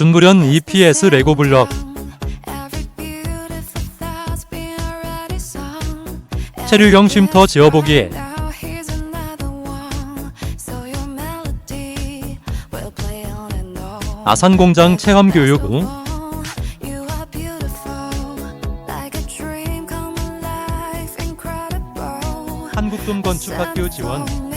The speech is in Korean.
준구련 EPS 레고 블럭. 체류경 쉼터 지어보기 아산공장 체험교육 한국돔 건축학교 지원.